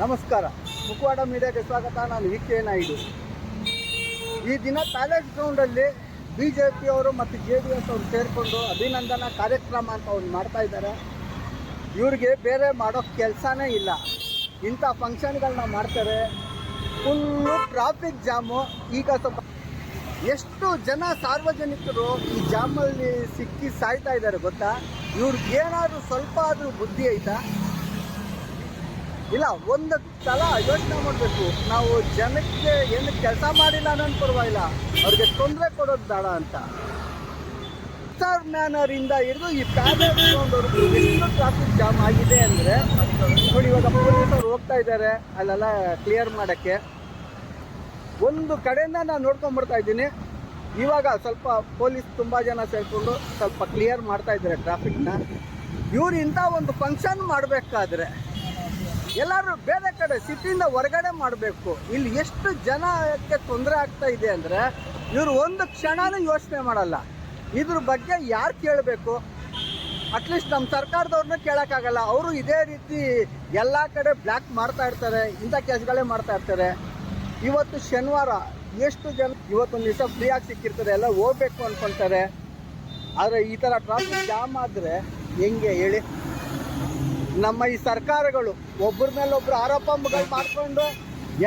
ನಮಸ್ಕಾರ. ಮುಕ್ವಾಡ ಮೀಡಿಯಾಗೆ ಸ್ವಾಗತ. ನಾನು ವಿ ಕೆ ನಾಯ್ಡು. ಈ ದಿನ ಪ್ಯಾಲೇಸ್ ಗ್ರೌಂಡಲ್ಲಿ ಬಿ ಜೆ ಪಿಯವರು ಮತ್ತು ಜೆ ಡಿ ಎಸ್ ಅವರು ಸೇರಿಕೊಂಡು ಅಭಿನಂದನಾ ಕಾರ್ಯಕ್ರಮ ಅಂತ ಅವ್ರು ಮಾಡ್ತಾ ಇದ್ದಾರೆ. ಇವ್ರಿಗೆ ಬೇರೆ ಮಾಡೋ ಕೆಲಸನೇ ಇಲ್ಲ. ಇಂಥ ಫಂಕ್ಷನ್ಗಳನ್ನ ಮಾಡ್ತಾರೆ. ಫುಲ್ಲು ಟ್ರಾಫಿಕ್ ಜಾಮು ಈಗ ಸ್ವಲ್ಪ ಎಷ್ಟು ಜನ ಸಾರ್ವಜನಿಕರು ಈ ಜಾಮಲ್ಲಿ ಸಿಕ್ಕಿ ಸಾಯ್ತಾ ಇದ್ದಾರೆ ಗೊತ್ತಾ? ಇವ್ರಿಗೆ ಏನಾದರೂ ಸ್ವಲ್ಪ ಆದರೂ ಬುದ್ಧಿ ಐತಾ? ಇಲ್ಲ, ಒಂದು ಸಲ ಯೋಚನೆ ಮಾಡಬೇಕು. ನಾವು ಜನಕ್ಕೆ ಏನು ಕೆಲಸ ಮಾಡಿಲ್ಲ ಅನ್ನೋದು ಪರವಾಗಿಲ್ಲ. ಅವ್ರಿಗೆ ತೊಂದರೆ ಕೊಡೋದು ಬೇಡ ಅಂತ. ಸರ್ ಮ್ಯಾನರಿಂದ ಹಿಡಿದು ಈ ಪ್ಯಾಲೇಸ್ ಎಷ್ಟು ಟ್ರಾಫಿಕ್ ಜಾಮ್ ಆಗಿದೆ ಅಂದರೆ, ನೋಡಿ ಇವಾಗ ಪೊಲೀಸರು ಹೋಗ್ತಾ ಇದ್ದಾರೆ, ಅಲ್ಲೆಲ್ಲ ಕ್ಲಿಯರ್ ಮಾಡೋಕ್ಕೆ. ಒಂದು ಕಡೆಯಿಂದ ನಾನು ನೋಡ್ಕೊಂಡ್ಬಿಡ್ತಾ ಇದ್ದೀನಿ. ಇವಾಗ ಸ್ವಲ್ಪ ಪೊಲೀಸ್ ತುಂಬ ಜನ ಸೇರಿಕೊಂಡು ಸ್ವಲ್ಪ ಕ್ಲಿಯರ್ ಮಾಡ್ತಾ ಇದ್ದಾರೆ ಟ್ರಾಫಿಕ್ನ ಇವ್ರು ಇಂಥ ಒಂದು ಫಂಕ್ಷನ್ ಮಾಡಬೇಕಾದ್ರೆ ಎಲ್ಲರೂ ಬೇರೆ ಕಡೆ ಸಿಟಿಯಿಂದ ಹೊರಗಡೆ ಮಾಡಬೇಕು. ಇಲ್ಲಿ ಎಷ್ಟು ಜನಕ್ಕೆ ತೊಂದರೆ ಆಗ್ತಾ ಇದೆ ಅಂದರೆ ಇವರು ಒಂದು ಕ್ಷಣನೂ ಯೋಚನೆ ಮಾಡಲ್ಲ. ಇದ್ರ ಬಗ್ಗೆ ಯಾರು ಕೇಳಬೇಕು? ಅಟ್ಲೀಸ್ಟ್ ನಮ್ಮ ಸರ್ಕಾರದವ್ರನ್ನ ಕೇಳೋಕ್ಕಾಗಲ್ಲ. ಅವರು ಇದೇ ರೀತಿ ಎಲ್ಲ ಕಡೆ ಬ್ಲ್ಯಾಕ್ ಮಾಡ್ತಾ ಇರ್ತಾರೆ, ಇಂಥ ಕೆಲಸಗಳೇ ಮಾಡ್ತಾ ಇರ್ತಾರೆ. ಇವತ್ತು ಶನಿವಾರ ಎಷ್ಟು ಜನ ಇವತ್ತೊಂದು ದಿವಸ ಫ್ರೀಯಾಗಿ ಸಿಕ್ಕಿರ್ತಾರೆ ಎಲ್ಲ ಹೋಗ್ಬೇಕು ಅಂದ್ಕೊಳ್ತಾರೆ ಆದರೆ ಈ ಥರ ಟ್ರಾಫಿಕ್ ಜಾಮ್ ಆದರೆ ಹೆಂಗೆ ಹೇಳಿ? ನಮ್ಮ ಈ ಸರ್ಕಾರಗಳು ಒಬ್ಬರ ಮೇಲೆ ಒಬ್ರು ಆರೋಪಗಳು ಮಾಡಿಕೊಂಡು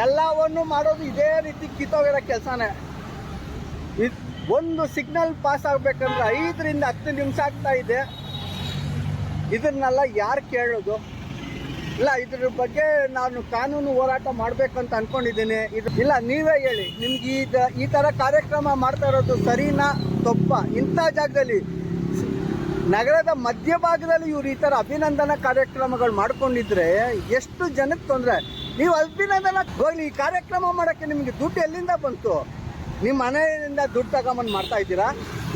ಎಲ್ಲವನ್ನು ಮಾಡೋದು ಇದೇ ರೀತಿ ಕಿತ್ತೋಗಿರೋ ಕೆಲಸನೇ. ಒಂದು ಸಿಗ್ನಲ್ ಪಾಸ್ ಆಗಬೇಕಂದ್ರೆ ಐದರಿಂದ ಹತ್ತು ನಿಮಿಷ ಆಗ್ತಾ ಇದೆ. ಇದನ್ನೆಲ್ಲ ಯಾರು ಕೇಳೋದು? ಇಲ್ಲ, ಇದ್ರ ಬಗ್ಗೆ ನಾನು ಕಾನೂನು ಹೋರಾಟ ಮಾಡಬೇಕಂತ ಅನ್ಕೊಂಡಿದ್ದೀನಿ. ಇಲ್ಲ, ನೀವೇ ಹೇಳಿ. ನಿಮ್ಗೆ ಈ ಈ ಥರ ಕಾರ್ಯಕ್ರಮ ಮಾಡ್ತಾ ಇರೋದು ಸರಿನಾ ತಪ್ಪ? ಇಂಥ ಜಾಗದಲ್ಲಿ ನಗರದ ಮಧ್ಯಭಾಗದಲ್ಲಿ ಇವ್ರು ಈ ಥರ ಅಭಿನಂದನಾ ಕಾರ್ಯಕ್ರಮಗಳು ಮಾಡ್ಕೊಂಡಿದ್ರೆ ಎಷ್ಟು ಜನಕ್ಕೆ ತೊಂದರೆ? ನೀವು ಅಭಿನಂದನಾ ಹೋಗ್ಲಿ, ಈ ಕಾರ್ಯಕ್ರಮ ಮಾಡೋಕ್ಕೆ ನಿಮಗೆ ದುಡ್ಡು ಎಲ್ಲಿಂದ ಬಂತು? ನಿಮ್ಮ ಮನೆಯಿಂದ ದುಡ್ಡು ತಗೊಂಬಂದು ಮಾಡ್ತಾ ಇದ್ದೀರಾ?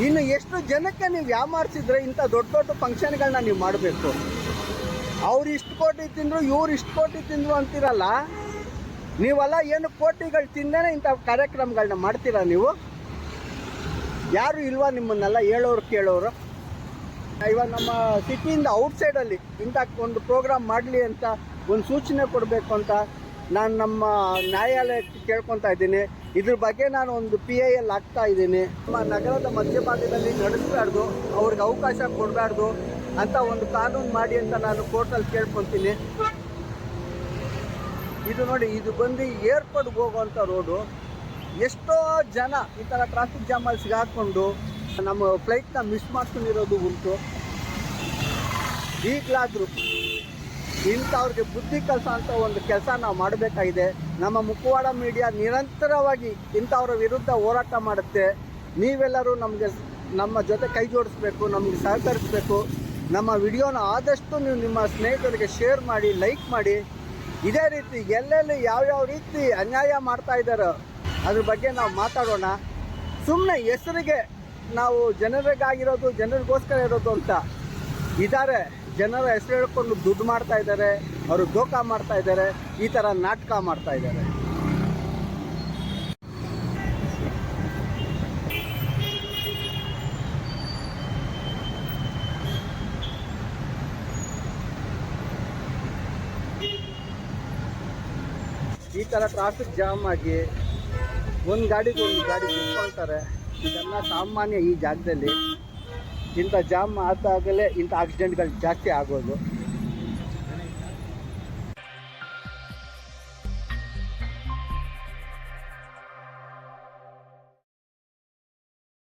ಇನ್ನು ಎಷ್ಟು ಜನಕ್ಕೆ ನೀವು ಯಾಮಾರಿಸಿದ್ರೆ ಇಂಥ ದೊಡ್ಡ ದೊಡ್ಡ ಫಂಕ್ಷನ್ಗಳನ್ನ ನೀವು ಮಾಡಬೇಕು? ಅವ್ರು ಇಷ್ಟು ಕೋಟಿ ತಿಂದರು, ಇವ್ರು ಇಷ್ಟು ಕೋಟಿ ತಿಂದರು ಅಂತಿರಲ್ಲ, ನೀವೆಲ್ಲ ಏನು ಕೋಟಿಗಳು ತಿಂದೇ ಇಂಥ ಕಾರ್ಯಕ್ರಮಗಳನ್ನ ಮಾಡ್ತೀರಾ ನೀವು? ಯಾರು ಇಲ್ವಾ ನಿಮ್ಮನ್ನೆಲ್ಲ ಹೇಳೋರು, ಕೇಳೋರು? ಇವಾಗ ನಮ್ಮ ಸಿಟಿಯಿಂದ ಔಟ್ಸೈಡಲ್ಲಿ ಇಂಥ ಒಂದು ಪ್ರೋಗ್ರಾಮ್ ಮಾಡಲಿ ಅಂತ ಒಂದು ಸೂಚನೆ ಕೊಡಬೇಕು ಅಂತ ನಾನು ನಮ್ಮ ನ್ಯಾಯಾಲಯಕ್ಕೆ ಕೇಳ್ಕೊತಾ ಇದ್ದೀನಿ. ಇದ್ರ ಬಗ್ಗೆ ನಾನು ಒಂದು ಪಿ ಐ ಎಲ್ ಆಗ್ತಾ ಇದ್ದೀನಿ. ನಮ್ಮ ನಗರದ ಮಧ್ಯಭಾಗದಲ್ಲಿ ನಡೆಸಬಾರ್ದು, ಅವ್ರಿಗೆ ಅವಕಾಶ ಕೊಡಬಾರ್ದು. ಅಂತ ಒಂದು ಕಾನೂನು ಮಾಡಿ ಅಂತ ನಾನು ಕೋರ್ಟಲ್ಲಿ ಕೇಳ್ಕೊತೀನಿ. ಇದು ನೋಡಿ, ಇದು ಬಂದು ಏರ್ಪೋರ್ಟ್ಗೆ ಹೋಗುವಂಥ ರೋಡು. ಎಷ್ಟೋ ಜನ ಈ ಥರ ಟ್ರಾಫಿಕ್ ಜಾಮಲ್ಲಿ ಸಿಗಾಕೊಂಡು ನಮ್ಮ ಫ್ಲೈಟ್ನ ಮಿಸ್ ಮಾಡ್ಕೊಂಡಿರೋದು ಉಂಟು. ಈಗಲಾದರೂ ಇಂಥವ್ರಿಗೆ ಬುದ್ಧಿ ಕೆಲಸ ಅಂತ ಒಂದು ಕೆಲಸ ನಾವು ಮಾಡಬೇಕಾಗಿದೆ. ನಮ್ಮ ಮುಖವಾಡ ಮೀಡಿಯಾ ನಿರಂತರವಾಗಿ ಇಂಥವ್ರ ವಿರುದ್ಧ ಹೋರಾಟ ಮಾಡುತ್ತೆ. ನೀವೆಲ್ಲರೂ ನಮಗೆ ನಮ್ಮ ಜೊತೆ ಕೈ ಜೋಡಿಸ್ಬೇಕು, ನಮಗೆ ಸಹಕರಿಸಬೇಕು. ನಮ್ಮ ವಿಡಿಯೋನ ಆದಷ್ಟು ನೀವು ನಿಮ್ಮ ಸ್ನೇಹಿತರಿಗೆ ಶೇರ್ ಮಾಡಿ, ಲೈಕ್ ಮಾಡಿ. ಇದೇ ರೀತಿ ಎಲ್ಲೆಲ್ಲಿ ಯಾವ್ಯಾವ ರೀತಿ ಅನ್ಯಾಯ ಮಾಡ್ತಾ ಇದ್ದಾರೋ ಅದ್ರ ಬಗ್ಗೆ ನಾವು ಮಾತಾಡೋಣ. ಸುಮ್ಮನೆ ಹೆಸರಿಗೆ ನಾವು ಜನರಿಗಾಗಿರೋದು, ಜನರಿಗೋಸ್ಕರ ಇರೋದು ಅಂತ ಇದ್ದಾರೆ. ಜನರ ಹೆಸರು ಹೇಳ್ಕೊಂಡು ದುಡ್ಡು ಮಾಡ್ತಾ ಇದ್ದಾರೆ, ಅವರು ದೋಖ ಮಾಡ್ತಾ ಇದ್ದಾರೆ, ಈ ಥರ ನಾಟಕ ಮಾಡ್ತಾ ಇದ್ದಾರೆ. ಈ ಥರ ಟ್ರಾಫಿಕ್ ಜಾಮ್ ಆಗಿ ಒಂದು ಗಾಡಿಗೆ ಒಂದು ಗಾಡಿ ನಿಂತ್ಕೊಳ್ತಾರೆ ಇದೆಲ್ಲ ಸಾಮಾನ್ಯ ಈ ಜಾಗದಲ್ಲಿ. ಇಂಥ ಜಾಮ್ ಆದಾಗಲೇ ಇಂಥ ಆಕ್ಸಿಡೆಂಟ್ಗಳು ಜಾಸ್ತಿ ಆಗೋದು.